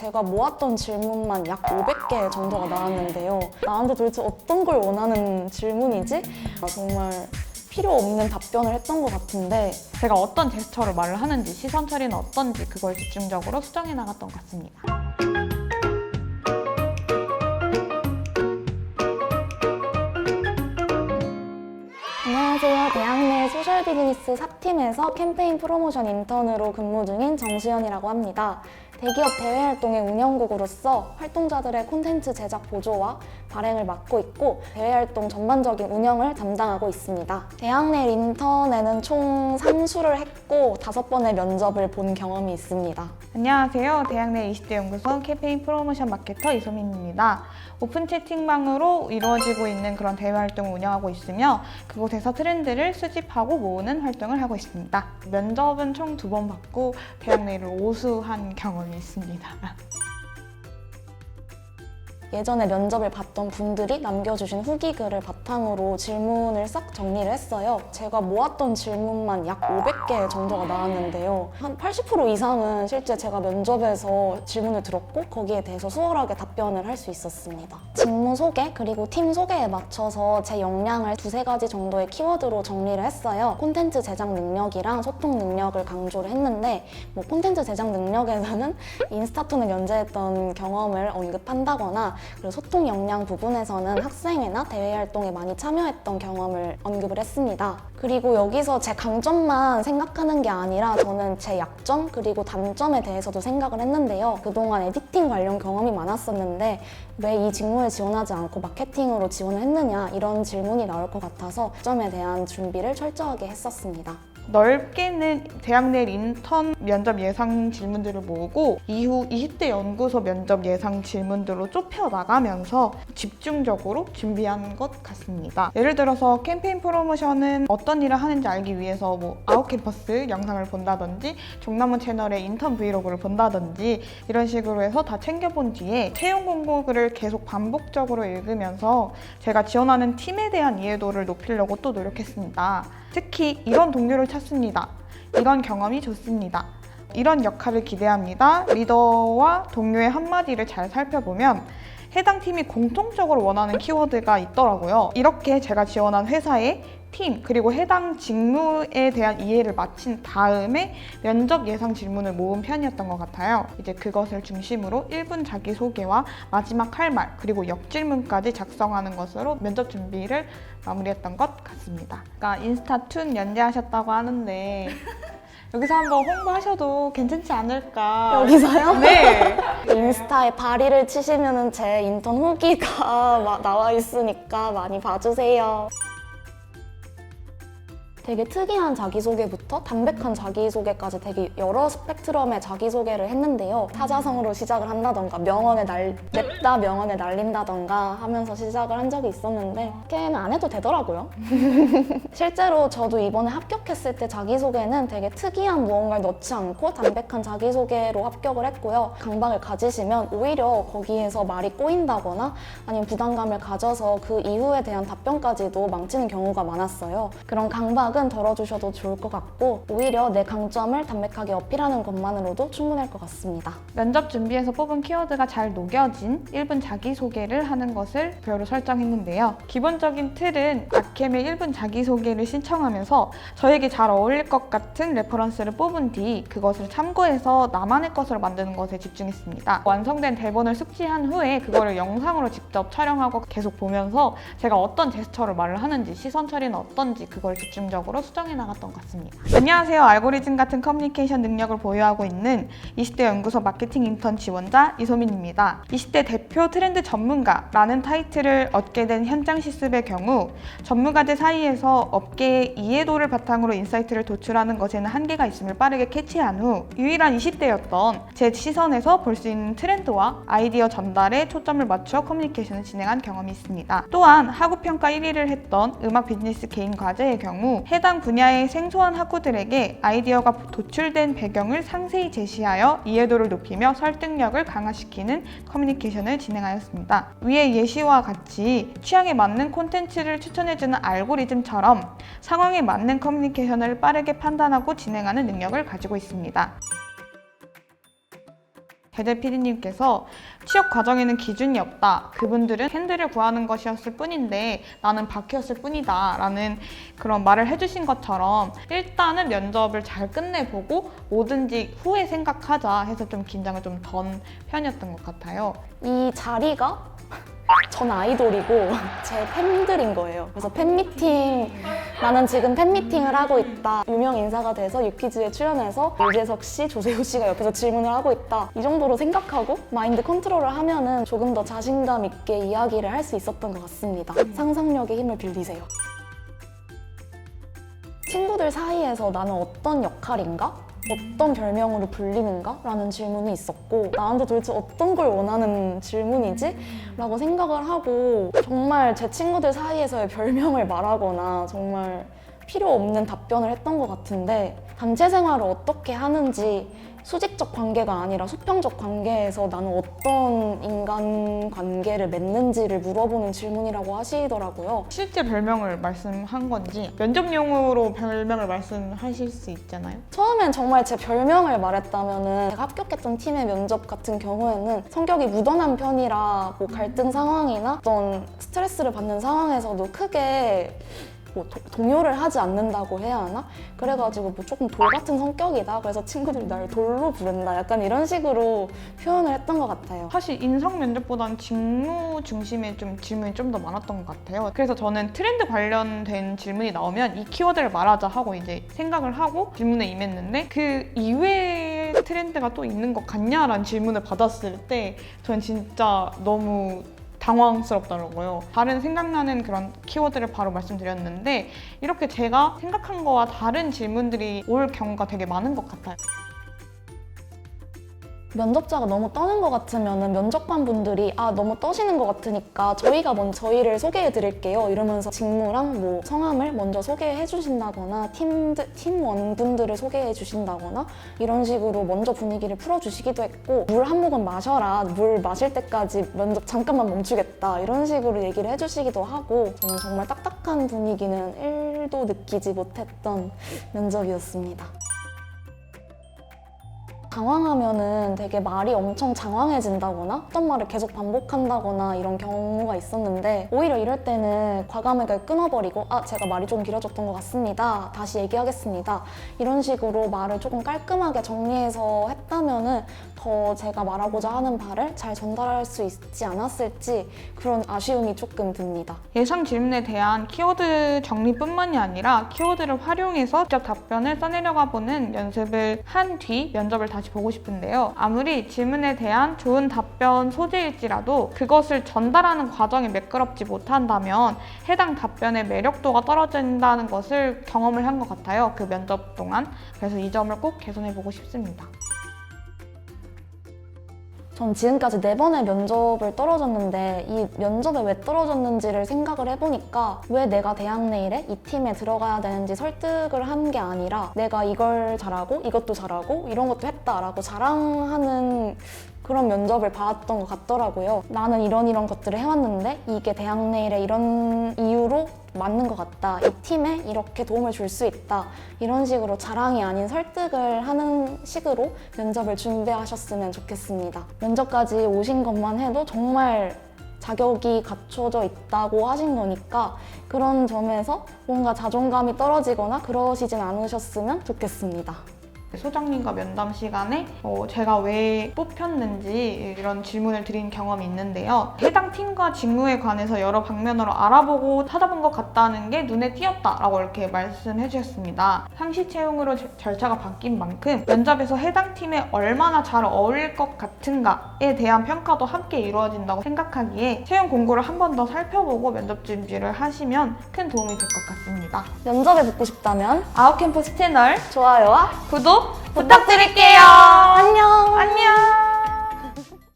제가 모았던 질문만 약 500개 정도가 나왔는데요. 나한테 도대체 어떤 걸 원하는 질문이지? 아, 정말 필요 없는 답변을 했던 것 같은데 제가 어떤 제스처로 말을 하는지 시선 처리는 어떤지 그걸 집중적으로 수정해 나갔던 것 같습니다. 안녕하세요. 대학내 소셜 비즈니스 4팀에서 캠페인 프로모션 인턴으로 근무 중인 정수연이라고 합니다. 대기업 대외 활동의 운영국으로서 활동자들의 콘텐츠 제작 보조와 발행을 맡고 있고 대외 활동 전반적인 운영을 담당하고 있습니다. 대학 내 인턴에는 총 3수를 했고 5번의 면접을 본 경험이 있습니다. 안녕하세요. 대학 내 20대 연구소 캠페인 프로모션 마케터 이소민입니다. 오픈 채팅방으로 이루어지고 있는 그런 대외 활동을 운영하고 있으며 그곳에서 트렌드를 수집하고 모으는 활동을 하고 있습니다. 면접은 총 두 번 받고 대학 내를 오수한 경험이 있습니다. 예전에 면접을 봤던 분들이 남겨주신 후기 글을 바탕으로 질문을 싹 정리를 했어요. 제가 모았던 질문만 약 500개 정도가 나왔는데요. 한 80% 이상은 실제 제가 면접에서 질문을 들었고 거기에 대해서 수월하게 답변을 할 수 있었습니다. 직무 소개 그리고 팀 소개에 맞춰서 제 역량을 두세 가지 정도의 키워드로 정리를 했어요. 콘텐츠 제작 능력이랑 소통 능력을 강조를 했는데 뭐 콘텐츠 제작 능력에서는 인스타톤을 연재했던 경험을 언급한다거나 그리고 소통 역량 부분에서는 학생회나 대외 활동에 많이 참여했던 경험을 언급을 했습니다. 그리고 여기서 제 강점만 생각하는 게 아니라 저는 제 약점 그리고 단점에 대해서도 생각을 했는데요. 그동안 에디팅 관련 경험이 많았었는데 왜 이 직무에 지원하지 않고 마케팅으로 지원을 했느냐 이런 질문이 나올 것 같아서 점에 대한 준비를 철저하게 했었습니다. 넓게는 대학 내 인턴 면접 예상 질문들을 모으고 이후 20대 연구소 면접 예상 질문들로 좁혀 나가면서 집중적으로 준비한 것 같습니다. 예를 들어서 캠페인 프로모션은 어떤 일을 하는지 알기 위해서 뭐 아웃캠퍼스 영상을 본다든지 종남원 채널의 인턴 브이로그를 본다든지 이런 식으로 해서 다 챙겨본 뒤에 채용 공고글을 계속 반복적으로 읽으면서 제가 지원하는 팀에 대한 이해도를 높이려고 또 노력했습니다. 특히 이런 동료를 찾습니다. 이런 경험이 좋습니다. 이런 역할을 기대합니다. 리더와 동료의 한마디를 잘 살펴보면 해당 팀이 공통적으로 원하는 키워드가 있더라고요. 이렇게 제가 지원한 회사의 팀 그리고 해당 직무에 대한 이해를 마친 다음에 면접 예상 질문을 모은 편이었던 것 같아요. 이제 그것을 중심으로 1분 자기소개와 마지막 할 말 그리고 역질문까지 작성하는 것으로 면접 준비를 마무리했던 것 같습니다. 그러니까 인스타툰 연재하셨다고 하는데 여기서 한번 홍보하셔도 괜찮지 않을까? 여기서요? 네. 인스타에 바리를 치시면 제 인턴 후기가 마- 나와 있으니까 많이 봐주세요. 되게 특이한 자기소개부터 담백한 자기소개까지 되게 여러 스펙트럼의 자기소개를 했는데요. 타자성어로 시작을 한다던가 명언에 날, 냅다 명언에 날린다던가 하면서 시작을 한 적이 있었는데 걔는 안 해도 되더라고요. 실제로 저도 이번에 합격했을 때 자기소개는 되게 특이한 무언가를 넣지 않고 담백한 자기소개로 합격을 했고요. 강박을 가지시면 오히려 거기에서 말이 꼬인다거나 아니면 부담감을 가져서 그 이후에 대한 답변까지도 망치는 경우가 많았어요. 그런 강박은 덜어주셔도 좋을 것 같고 오히려 내 강점을 담백하게 어필하는 것만으로도 충분할 것 같습니다. 면접 준비에서 뽑은 키워드가 잘 녹여진 1분 자기소개를 하는 것을 표로 설정했는데요. 기본적인 틀은 아캠의 1분 자기소개를 신청하면서 저에게 잘 어울릴 것 같은 레퍼런스를 뽑은 뒤 그것을 참고해서 나만의 것으로 만드는 것에 집중했습니다. 완성된 대본을 숙지한 후에 그거를 영상으로 직접 촬영하고 계속 보면서 제가 어떤 제스처로 말을 하는지 시선 처리는 어떤지 그걸 집중적으로 수정해 나갔던 것 같습니다. 안녕하세요. 알고리즘 같은 커뮤니케이션 능력을 보유하고 있는 20대 연구소 마케팅 인턴 지원자 이소민입니다. 20대 대표 트렌드 전문가라는 타이틀을 얻게 된 현장 실습의 경우 전문가들 사이에서 업계의 이해도를 바탕으로 인사이트를 도출하는 것에는 한계가 있음을 빠르게 캐치한 후 유일한 20대였던 제 시선에서 볼 수 있는 트렌드와 아이디어 전달에 초점을 맞춰 커뮤니케이션을 진행한 경험이 있습니다. 또한 학우평가 1위를 했던 음악 비즈니스 개인 과제의 경우 해당 분야의 생소한 학우들에게 아이디어가 도출된 배경을 상세히 제시하여 이해도를 높이며 설득력을 강화시키는 커뮤니케이션을 진행하였습니다. 위의 예시와 같이 취향에 맞는 콘텐츠를 추천해주는 알고리즘처럼 상황에 맞는 커뮤니케이션을 빠르게 판단하고 진행하는 능력을 가지고 있습니다. 배재 PD님께서 취업 과정에는 기준이 없다. 그분들은 캔들을 구하는 것이었을 뿐인데 나는 바퀴였을 뿐이다. 라는 그런 말을 해주신 것처럼 일단은 면접을 잘 끝내보고 뭐든지 후에 생각하자 해서 좀 긴장을 좀 던 편이었던 것 같아요. 이 자리가 전 아이돌이고 제 팬들인 거예요. 그래서 팬미팅 나는 지금 팬미팅을 하고 있다. 유명 인사가 돼서 유퀴즈에 출연해서 유재석 씨, 조세호 씨가 옆에서 질문을 하고 있다. 이 정도로 생각하고 마인드 컨트롤을 하면은 조금 더 자신감 있게 이야기를 할 수 있었던 것 같습니다. 상상력의 힘을 빌리세요. 친구들 사이에서 나는 어떤 역할인가? 어떤 별명으로 불리는가? 라는 질문이 있었고 나한테 도대체 어떤 걸 원하는 질문이지? 라고 생각을 하고 정말 제 친구들 사이에서의 별명을 말하거나 정말 필요 없는 답변을 했던 것 같은데 단체 생활을 어떻게 하는지 수직적 관계가 아니라 수평적 관계에서 나는 어떤 인간 관계를 맺는지를 물어보는 질문이라고 하시더라고요. 실제 별명을 말씀한 건지 면접용으로 별명을 말씀하실 수 있잖아요. 처음엔 정말 제 별명을 말했다면은 제가 합격했던 팀의 면접 같은 경우에는 성격이 무던한 편이라 뭐 갈등 상황이나 어떤 스트레스를 받는 상황에서도 크게 뭐 도- 동요를 하지 않는다고 해야 하나? 그래가지고 뭐 조금 돌 같은 성격이다. 그래서 친구들이 날 돌로 부른다. 약간 이런 식으로 표현을 했던 것 같아요. 사실 인성 면접보다는 직무 중심의 좀 질문이 좀 더 많았던 것 같아요. 그래서 저는 트렌드 관련된 질문이 나오면 이 키워드를 말하자 하고 이제 생각을 하고 질문에 임했는데 그 이외의 트렌드가 또 있는 것 같냐라는 질문을 받았을 때 저는 진짜 너무 당황스럽더라고요. 다른 생각나는 그런 키워드를 바로 말씀드렸는데 이렇게 제가 생각한 거와 다른 질문들이 올 경우가 되게 많은 것 같아요. 면접자가 너무 떠는 것 같으면 면접관 분들이 아 너무 떠시는 것 같으니까 저희가 먼저 저희를 소개해 드릴게요. 이러면서 직무랑 뭐 성함을 먼저 소개해 주신다거나 팀 팀원 분들을 소개해 주신다거나 이런 식으로 먼저 분위기를 풀어 주시기도 했고 물 한 모금 마셔라. 물 마실 때까지 면접 잠깐만 멈추겠다. 이런 식으로 얘기를 해 주시기도 하고 저는 정말 딱딱한 분위기는 1도 느끼지 못했던 면접이었습니다. 당황하면은 되게 말이 엄청 장황해진다거나 어떤 말을 계속 반복한다거나 이런 경우가 있었는데 오히려 이럴 때는 과감하게 끊어버리고 아 제가 말이 좀 길어졌던 것 같습니다. 다시 얘기하겠습니다. 이런 식으로 말을 조금 깔끔하게 정리해서 했다면은 더 제가 말하고자 하는 바를 잘 전달할 수 있지 않았을지 그런 아쉬움이 조금 듭니다 예상 질문에 대한 키워드 정리뿐만이 아니라 키워드를 활용해서 직접 답변을 써내려가 보는 연습을 한 뒤 면접을 다시 보고 싶은데요. 아무리 질문에 대한 좋은 답변 소재일지라도 그것을 전달하는 과정이 매끄럽지 못한다면 해당 답변의 매력도가 떨어진다는 것을 경험을 한 것 같아요. 그 면접 동안. 그래서 이 점을 꼭 개선해 보고 싶습니다. 전 지금까지 네 번의 면접을 떨어졌는데 이 면접에 왜 떨어졌는지를 생각을 해보니까 왜 내가 대학 내일에 이 팀에 들어가야 되는지 설득을 한 게 아니라 내가 이걸 잘하고 이것도 잘하고 이런 것도 했다라고 자랑하는 그런 면접을 받았던 것 같더라고요. 나는 이런 이런 것들을 해왔는데 이게 대학 내일에 이런 이유로 맞는 것 같다. 이 팀에 이렇게 도움을 줄 수 있다. 이런 식으로 자랑이 아닌 설득을 하는 식으로 면접을 준비하셨으면 좋겠습니다. 면접까지 오신 것만 해도 정말 자격이 갖춰져 있다고 하신 거니까 그런 점에서 뭔가 자존감이 떨어지거나 그러시진 않으셨으면 좋겠습니다. 소장님과 면담 시간에 어, 제가 왜 뽑혔는지 이런 질문을 드린 경험이 있는데요. 해당 팀과 직무에 관해서 여러 방면으로 알아보고 찾아본 것 같다는 게 눈에 띄었다라고 이렇게 말씀해 주셨습니다. 상시 채용으로 제- 절차가 바뀐 만큼 면접에서 해당 팀에 얼마나 잘 어울릴 것 같은가에 대한 평가도 함께 이루어진다고 생각하기에 채용 공고를 한 번 더 살펴보고 면접 준비를 하시면 큰 도움이 될 것 같습니다. 면접에 붙고 싶다면 아웃캠퍼스 채널 좋아요와 구독 부탁드릴게요. 안녕. 안녕!